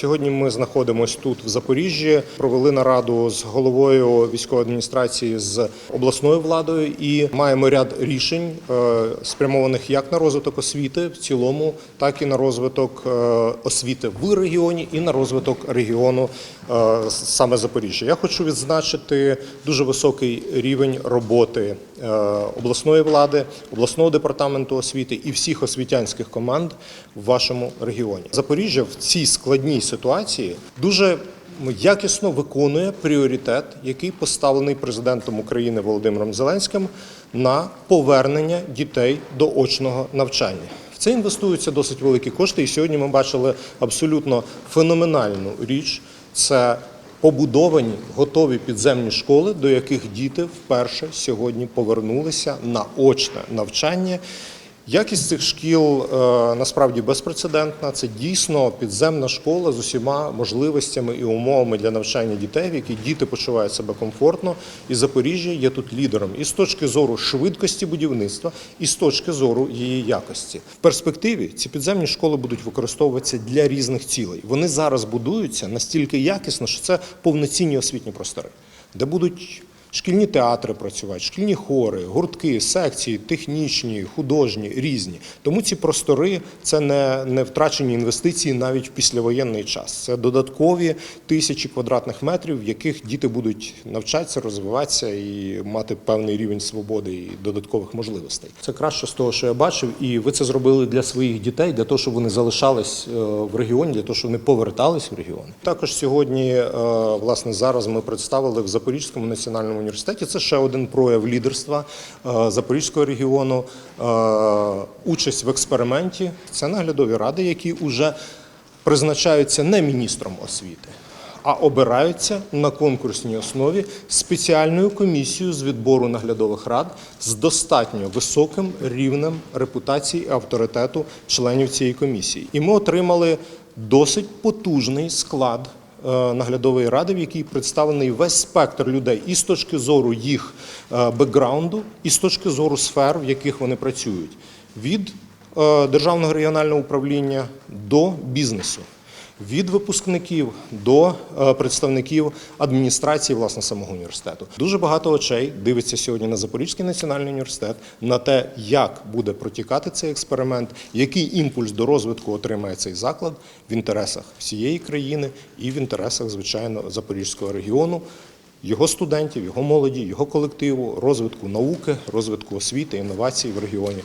Сьогодні ми знаходимося тут в Запоріжжі. Провели нараду з головою військової адміністрації з обласною владою і маємо ряд рішень, е, спрямованих як на розвиток освіти в цілому, так і на розвиток е, освіти в регіоні і на розвиток регіону е, саме Запоріжжя. Я хочу відзначити дуже високий рівень роботи обласної влади, обласного департаменту освіти і всіх освітянських команд в вашому регіоні. Запоріжжя в цій складній ситуації дуже якісно виконує пріоритет, який поставлений президентом України Володимиром Зеленським на повернення дітей до очного навчання. В це інвестуються досить великі кошти, і сьогодні ми бачили абсолютно феноменальну річ. Це побудовані готові підземні школи, до яких діти вперше сьогодні повернулися на очне навчання. Якість цих шкіл е, насправді безпрецедентна. Це дійсно підземна школа з усіма можливостями і умовами для навчання дітей, в якій діти почувають себе комфортно. І Запоріжжя є тут лідером і з точки зору швидкості будівництва, і з точки зору її якості. В перспективі ці підземні школи будуть використовуватися для різних цілей. Вони зараз будуються настільки якісно, що це повноцінні освітні простори, де будуть Шкільні театри працювати, шкільні хори, гуртки, секції, технічні, художні, різні. Тому ці простори це не, не втрачені інвестиції навіть в післявоєнний час. Це додаткові тисячі квадратних метрів, в яких діти будуть навчатися, розвиватися і мати певний рівень свободи і додаткових можливостей. Це краще з того, що я бачив, і ви це зробили для своїх дітей, для того, щоб вони залишались е, в регіоні, для того, щоб вони повертались в регіон. Також сьогодні, е, власне, зараз ми представили в Запорізькому національному університеті. Це ще один прояв лідерства е, Запорізького регіону. Е, Участь в експерименті. Це наглядові ради, які вже призначаються не міністром освіти. А обираються на конкурсній основі спеціальною комісією з відбору наглядових рад з достатньо високим рівнем репутації і авторитету членів цієї комісії. І ми отримали досить потужний склад наглядової ради, в якій представлений весь спектр людей і з точки зору їх е, бекграунду, і з точки зору сфер, в яких вони працюють, від е, державного регіонального управління до бізнесу. Від випускників до е, представників адміністрації власне самого університету дуже багато очей дивиться сьогодні на Запорізький національний університет, на те, як буде протікати цей експеримент, який імпульс до розвитку отримає цей заклад в інтересах всієї країни і в інтересах, звичайно, Запорізького регіону, його студентів, його молоді, його колективу, розвитку науки, розвитку освіти, інновацій в регіоні.